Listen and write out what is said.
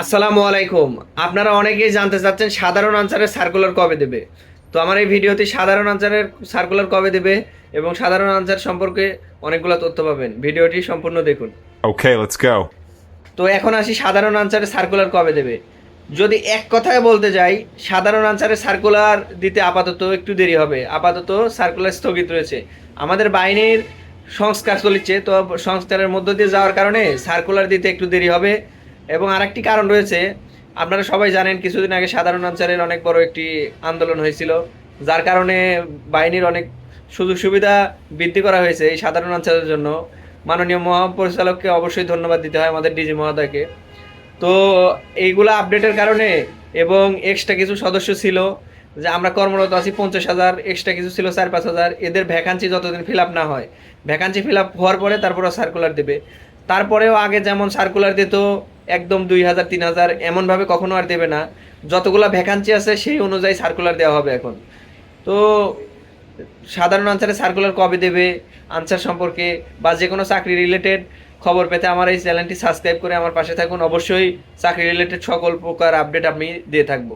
আসসালামু আলাইকুম। আপনারা অনেকেই জানতে চাচ্ছেন সাধারণ আনসারের সার্কুলার কবে দেবে। তো আমার এই ভিডিওতে সাধারণ আনসারের সার্কুলার কবে দেবে এবং সাধারণ আনসার সম্পর্কে অনেকগুলো তথ্য পাবেন। ভিডিওটি সম্পূর্ণ দেখুন। Okay, let's go. তো এখন আসি সাধারণ আনসারের সার্কুলার কবে দেবে। যদি এক কথায় বলতে যাই সাধারণ আনসারের সার্কুলার দিতে আপাতত একটু দেরি হবে। আপাতত সার্কুলার স্থগিত রয়েছে। আমাদের বাহিনীর সংস্কার চলছে তো সংস্কারের মধ্য দিয়ে যাওয়ার কারণে সার্কুলার দিতে একটু দেরি হবে। এবং আরেকটি কারণ রয়েছে, আপনারা সবাই জানেন কিছুদিন আগে সাধারণ আনসারের অনেক বড় একটি আন্দোলন হয়েছিল, যার কারণে বাহিনীর অনেক সুযোগ সুবিধা বৃদ্ধি করা হয়েছে এই সাধারণ আনসারের জন্য। মাননীয় মহাপরিচালককে অবশ্যই ধন্যবাদ দিতে হয় আমাদের ডিজি মহোদয়কে। তো এইগুলো আপডেটের কারণে এবং এক্সট্রা কিছু সদস্য ছিল, যে আমরা কর্মরত আছি পঞ্চাশ হাজার এক্সট্রা কিছু ছিল চার পাঁচ হাজার, এদের ভ্যাকান্সি যতদিন ফিল আপ না হয়। ভ্যাকান্সি ফিল আপ হওয়ার পরে তারপরে সার্কুলার দেবে। তারপরেও আগে যেমন সার্কুলার দিত একদম দুই হাজার, তিন হাজার, এমনভাবে কখনো আর দেবে না। যতগুলো ভ্যাকান্সি আছে, সেই অনুযায়ী সার্কুলার দেওয়া হবে এখন। তো সাধারণ আনসারে সার্কুলার কবে দেবে আনসার সম্পর্কে বা যে কোনো চাকরি রিলেটেড খবর পেতে আমার এই চ্যানেলটি সাবস্ক্রাইব করে আমার পাশে থাকুন। অবশ্যই চাকরি রিলেটেড সকল প্রকার আপডেট আমি দিয়ে থাকব।